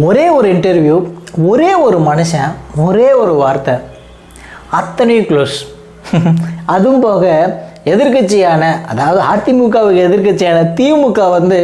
ஒரே ஒரு இன்டர்வியூ ஒரே ஒரு மனுஷன் ஒரே ஒரு வார்த்தை. அத்தனையும் க்ளோஸ் அதுவும் போக எதிர்க்கட்சியான அதாவது அதிமுகவுக்கு எதிர்க்கட்சியான திமுக வந்து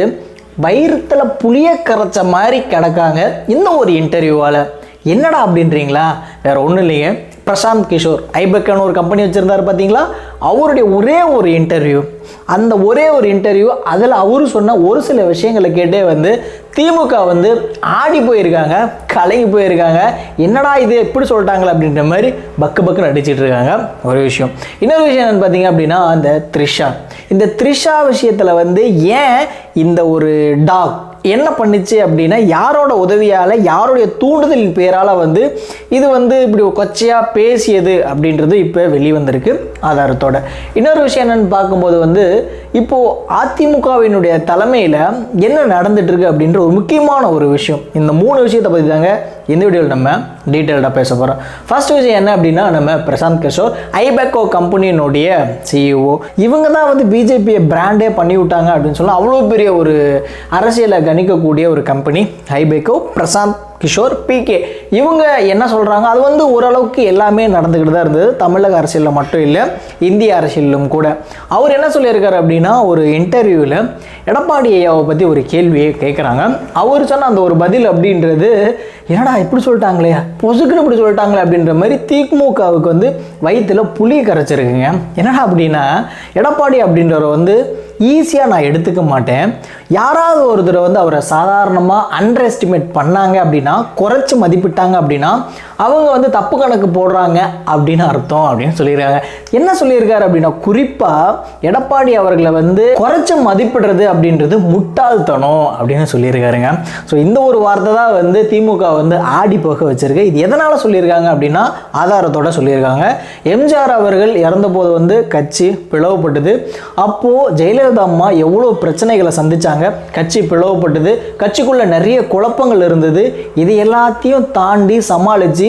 வயிறுத்தில் புளிய கரைச்ச மாதிரி கிடக்காங்க இந்த ஒரு இன்டர்வியூவால் என்னடா அப்படின்றீங்களா? வேற ஒன்றும் இல்லைங்க பிரசாந்த் கிஷோர் ஐபெக்கான ஒரு கம்பெனி வச்சுருந்தாரு பார்த்தீங்களா அவருடைய ஒரே ஒரு இன்டர்வியூ அந்த ஒரே ஒரு இன்டர்வியூ அதில் அவரு சொன்ன ஒரு சில விஷயங்களை கேட்டே வந்து திமுக வந்து ஆடி போயிருக்காங்க கலங்கி போயிருக்காங்க. என்னடா இது எப்படி சொல்லிட்டாங்களே அப்படின்ற மாதிரி பக்கு பக்குன்னு அடிச்சிட்டு இருக்காங்க. ஒரு விஷயம். இன்னொரு விஷயம் என்னென்னு பார்த்தீங்க அப்படின்னா அந்த த்ரிஷா. இந்த த்ரிஷா விஷயத்தில் வந்து ஏன் இந்த ஒரு டாக் என்ன பண்ணுச்சு அப்படின்னா யாரோட உதவியால் யாருடைய தூண்டுதலின் பேரால் வந்து இது வந்து இப்படி கொச்சையாக பேசியது அப்படின்றது இப்போ வெளிவந்திருக்கு ஆதாரத்தோட. இன்னொரு விஷயம் என்னென்னு பார்க்கும்போது வந்து இப்போது அதிமுகவினுடைய தலைமையில் என்ன நடந்துட்டுருக்கு அப்படின்ற ஒரு முக்கியமான ஒரு விஷயம். இந்த மூணு விஷயத்தை பற்றி தாங்க இந்த வீடியோவில் நம்ம டீட்டெயில்டாக பேச போகிறோம் ஃபர்ஸ்ட் விஷயம் என்ன அப்படின்னா நம்ம பிரசாந்த் கிஷோர் ஐபேக்கோ கம்பெனியினுடைய சிஇஓ இவங்க தான் வந்து பிஜேபியை பிராண்டே பண்ணி விட்டாங்க அப்படின்னு சொல்லி அவ்வளோ பெரிய ஒரு அரசியலை கணிக்கக்கூடிய ஒரு கம்பெனி ஐபேக்கோ பிரசாந்த் கிஷோர் பிகே இவங்க என்ன சொல்கிறாங்க அது வந்து ஓரளவுக்கு எல்லாமே நடந்துக்கிட்டு தான் இருந்தது. தமிழக அரசியலில் மட்டும் இல்லை இந்திய அரசியலிலும் கூட. அவர் என்ன சொல்லியிருக்காரு அப்படின்னா ஒரு இன்டர்வியூவில் எடப்பாடி ஐயாவை பற்றி ஒரு கேள்வியை கேட்குறாங்க அவர் சொன்ன அந்த ஒரு பதில் அப்படின்றது என்னடா இப்படி சொல்லிட்டாங்களே? பொசுக்குன்னு இப்படி சொல்லிட்டாங்களே? அப்படின்ற மாதிரி திமுகவுக்கு வந்து வயிற்றில் புளி கரைச்சிருக்குங்க. என்னடா அப்படின்னா எடப்பாடி அப்படின்றவர் வந்து ஈஸியாக நான் எடுத்துக்க மாட்டேன். யாராவது ஒருத்தர் வந்து அவரை சாதாரணமாக அண்டர் எஸ்டிமேட் பண்ணாங்க அப்படின்னா குறைச்சி மதிப்பிட்டாங்க அப்படின்னா அவங்க வந்து தப்பு கணக்கு போடுறாங்க அப்படின்னு அர்த்தம் அப்படின்னு சொல்லியிருக்காங்க. என்ன சொல்லியிருக்காரு அப்படின்னா குறிப்பாக எடப்பாடி அவர்களை வந்து குறைச்சி மதிப்பிடுறது அப்படின்றது முட்டாள்தனம் அப்படின்னு சொல்லியிருக்காருங்க. ஸோ இந்த ஒரு வார்த்தை தான் வந்து திமுக வந்து ஆடி போக வச்சிருக்கு. இது எதனால் சொல்லியிருக்காங்க அப்படின்னா ஆதாரத்தோட சொல்லியிருக்காங்க. எம்ஜிஆர் அவர்கள் இறந்தபோது வந்து கட்சி பிளவுபட்டது. அப்போது ஜெயலலிதா அம்மா எவ்வளோ பிரச்சனைகளை சந்தித்தாங்க கட்சி பிளவுபட்டது. கட்சிக்குள்ளே நிறைய குழப்பங்கள் இருந்தது. இது எல்லாத்தையும் தாண்டி சமாளித்து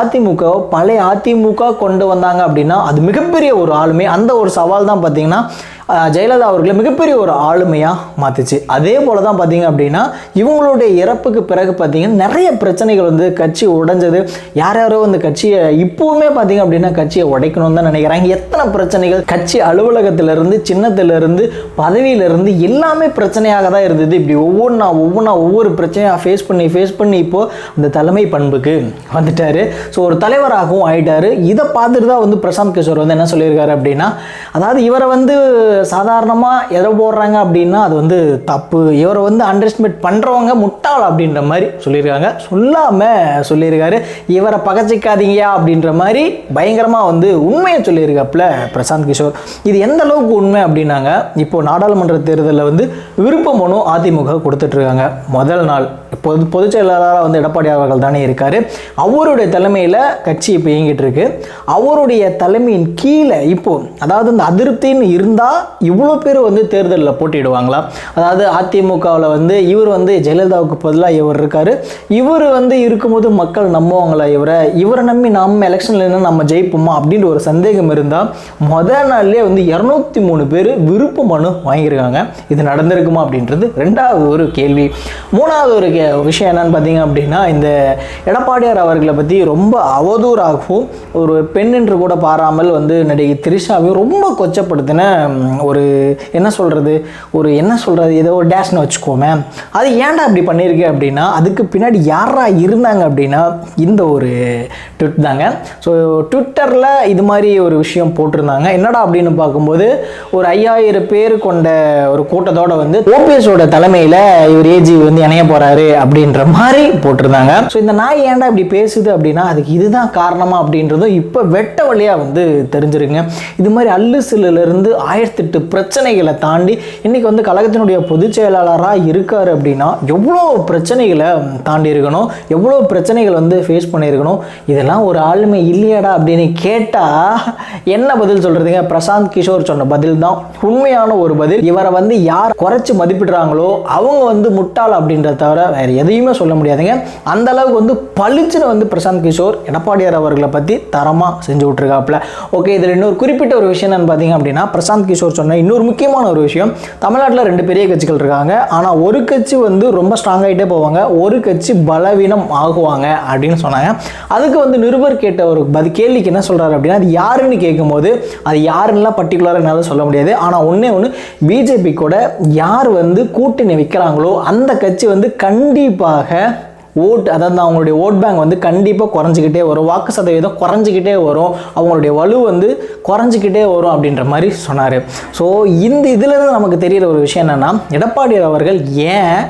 அதிமுக பழைய அதிமுக கொண்டு வந்தாங்க அப்படின்னா அது மிகப்பெரிய ஒரு ஆளுமை. அந்த ஒரு சவால் தான் பார்த்தீங்கன்னா ஜெயலலிதா அவர்களை மிகப்பெரிய ஒரு ஆளுமையாக மாற்றுச்சு அதே போல தான் பார்த்தீங்க அப்படின்னா இவங்களுடைய இறப்புக்கு பிறகு பார்த்தீங்கன்னா நிறைய பிரச்சனைகள் வந்து கட்சி உடைஞ்சது. யார் யாரோ அந்த கட்சியை இப்போவுமே பார்த்தீங்க அப்படின்னா கட்சியை உடைக்கணும்னு தான் நினைக்கிறாங்க. எத்தனை பிரச்சனைகள்? கட்சி அலுவலகத்திலிருந்து சின்னத்திலிருந்து பதவியிலிருந்து எல்லாமே பிரச்சனையாக தான் இருந்தது. இப்படி ஒவ்வொன்றா ஒவ்வொன்றா ஒவ்வொரு பிரச்சனையாக ஃபேஸ் பண்ணி ஃபேஸ் பண்ணி இப்போது அந்த தலைமை பண்புக்கு வந்துட்டாரு. ஸோ ஒரு தலைவராகவும் ஆயிட்டாரு. இதை பார்த்துட்டு தான் வந்து பிரசாந்த் கிஷோர் வந்து என்ன சொல்லியிருக்காரு அப்படின்னா அதாவது இவரை வந்து சாதாரணமாக எதை போடுறாங்க அப்படின்னா அது வந்து தப்பு. இவரை வந்து அண்டர்ஸ்டிமேட் பண்ணுறவங்க முட்டாள் அப்படின்ற மாதிரி சொல்லியிருக்காங்க. சொல்லாமல் சொல்லியிருக்காரு இவரை பகச்சிக்காதீங்கயா அப்படின்ற மாதிரி பயங்கரமாக வந்து உண்மையை சொல்லியிருக்காப்புல பிரசாந்த் கிஷோர். இது எந்த அளவுக்கு உண்மை அப்படின்னாங்க இப்போ நாடாளுமன்ற தேர்தலில் வந்து விருப்ப மனு அதிமுக கொடுத்துட்ருக்காங்க முதல் நாள். பொது பொதுச் செயலாளராக வந்து எடப்பாடி அவர்கள் தானே இருக்கார். அவருடைய தலைமையில் கட்சி இப்போ இயங்கிட்டு இருக்கு அவருடைய தலைமையின் கீழே இப்போது அதாவது இந்த அதிருப்தின்னு இருந்தால் இவ்வளோ பேர் வந்து தேர்தலில் போட்டிடுவாங்களா அதாவது அதிமுகவில் வந்து இவர் வந்து ஜெயலலிதாவுக்கு பதிலாக இவர் இருக்கார். இவர் வந்து இருக்கும்போது மக்கள் நம்புவாங்களா இவரை? இவரை நம்பி நம்ம எலெக்ஷனில் என்ன நம்ம ஜெயிப்போமா? அப்படின்ற ஒரு சந்தேகம் இருந்தால் முதல் நாள்லேயே வந்து இரநூத்தி மூணு பேர் விருப்ப மனு வாங்கியிருக்காங்க. இது நடந்திருக்குமா அப்படின்றது ரெண்டாவது ஒரு கேள்வி. மூணாவது ஒரு கே விஷயம் என்னன்னு பார்த்தீங்க அப்படின்னா இந்த எடப்பாடியார் அவர்களை பற்றி ரொம்ப அவதூறாகவும் ஒரு பெண் என்று கூட பாராமல் வந்து நடிகை திரிஷாவையும் ரொம்ப கொச்சப்படுத்தின ஒரு என்ன சொல்கிறது ஒரு என்ன சொல்கிறது ஏதோ ஒரு டேஷ்னு வச்சுக்கோமே. அது ஏன்டா அப்படி பண்ணியிருக்கு அப்படின்னா அதுக்கு பின்னாடி யாரா இருந்தாங்க அப்படின்னா இந்த ஒரு ட்விட் தாங்க. ஸோ ட்விட்டரில் இது மாதிரி ஒரு விஷயம் போட்டிருந்தாங்க. என்னடா அப்படின்னு பார்க்கும்போது ஒரு ஐயாயிரம் பேர் கொண்ட ஒரு கூட்டத்தோட வந்து ஓபிஎஸோட தலைமையில் இவர் ஏஜி வந்து இணைய போகிறாரு அப்படின்ற மாதிரி போட்டிருந்தாங்க. ஸோ இந்த நாய் ஏன்டா இப்படி பேசுது அப்படின்னா அதுக்கு இதுதான் காரணமா அப்படின்றதும் இப்போ வெட்ட வழியாக வந்து தெரிஞ்சிருங்க இது மாதிரி அல்லு சிலிருந்து ஆயிரத்தெட்டு பிரச்சனைகளை தாண்டி இன்னைக்கு வந்து கழகத்தினுடைய பொதுச் செயலாளராக இருக்கார் அப்படின்னா எவ்வளோ பிரச்சனைகளை தாண்டி இருக்கணும் எவ்வளோ பிரச்சனைகள் வந்து ஃபேஸ் பண்ணியிருக்கணும் இதெல்லாம் ஒரு ஆளுமை இல்லையாடா அப்படின்னு கேட்டால் என்ன பதில் சொல்கிறதுங்க பிரசாந்த் கிஷோர் சொன்ன பதில் தான். உண்மையான ஒரு பதில். இவரை வந்து யார் குறைச்சி மதிப்பிடுறாங்களோ அவங்க வந்து முட்டாள் அப்படின்றத தவிர வேறு எதையுமே சொல்ல முடியாதுங்க. அந்த அளவுக்கு வந்து பளிச்சுன்னு வந்து பிரசாந்த் கிஷோர் எடப்பாடியார் அவர்களை பற்றி தரமாக செஞ்சு விட்ருக்காப்புல ஓகே இதில் இன்னொரு குறிப்பிட்ட ஒரு விஷயம் என்னன்னு பார்த்தீங்க அப்படின்னா பிரசாந்த் கிஷோர் சொன்ன இன்னொரு முக்கியமான ஒரு விஷயம் தமிழ்நாட்டில் ரெண்டு பெரிய கட்சிகள் இருக்காங்க. ஆனால் ஒரு கட்சி வந்து ரொம்ப ஸ்ட்ராங் ஆகிட்டே போவாங்க. ஒரு கட்சி பலவீனம் ஆகுவாங்க அப்படின்னு சொன்னாங்க. அதுக்கு வந்து நிருபர் கேட்ட ஒரு பதி கேள்விக்கு என்ன சொல்கிறாரு அப்படின்னா அது யாருன்னு கேட்கும்போது அது யாருன்னெலாம் பர்டிகுலராக என்னால் சொல்ல முடியாது. ஆனால் ஒன்றே ஒன்று பிஜேபி கூட யார் வந்து கூட்டணி வைக்கிறாங்களோ அந்த கட்சி வந்து கண் கண்டிப்பாக ஓட் அதாவது அவங்களுடைய ஓட் பேங்க் வந்து கண்டிப்பாக குறைஞ்சிக்கிட்டே வரும். வாக்கு சதவீதம் குறைஞ்சிக்கிட்டே வரும். அவங்களுடைய வலு வந்து குறைஞ்சிக்கிட்டே வரும் அப்படின்ற மாதிரி சொன்னார். ஸோ இந்த இதிலிருந்து நமக்கு தெரிகிற ஒரு விஷயம் என்னென்னா எடப்பாடி அவர்கள் ஏன்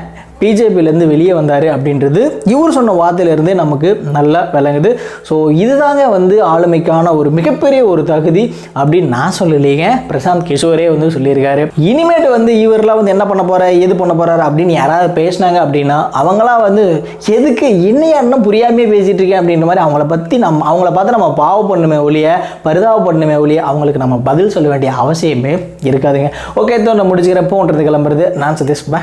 பிஜேபியிலேருந்து வெளியே வந்தார் அப்படின்றது இவர் சொன்ன வார்த்தையிலேருந்தே நமக்கு நல்லா விளங்குது. ஸோ இதுதாங்க வந்து ஆளுமைக்கான ஒரு மிகப்பெரிய ஒரு தகுதி அப்படின்னு நான் சொல்லலைங்க. பிரசாந்த் கிஷோரே வந்து சொல்லியிருக்காரு. இனிமேட்டு வந்து இவரெலாம் வந்து என்ன பண்ண போகிறார் எது பண்ண போகிறாரு அப்படின்னு யாராவது பேசினாங்க அப்படின்னா அவங்களாம் வந்து எதுக்கு என்னையா இன்னும் புரியாமே பேசிகிட்டு இருக்கேன் அப்படின்ற மாதிரி அவங்கள பற்றி நம்ம அவங்கள பார்த்து நம்ம பாவம் பண்ணுமே ஒழிய பரிதாபப்படணுமே ஒழிய அவங்களுக்கு நம்ம பதில் சொல்ல வேண்டிய அவசியமே இருக்காதுங்க. ஓகே தோன்ற நான் முடிச்சுக்கிறேன். போன்றது கிளம்புறது. நான் சதீஷ் பா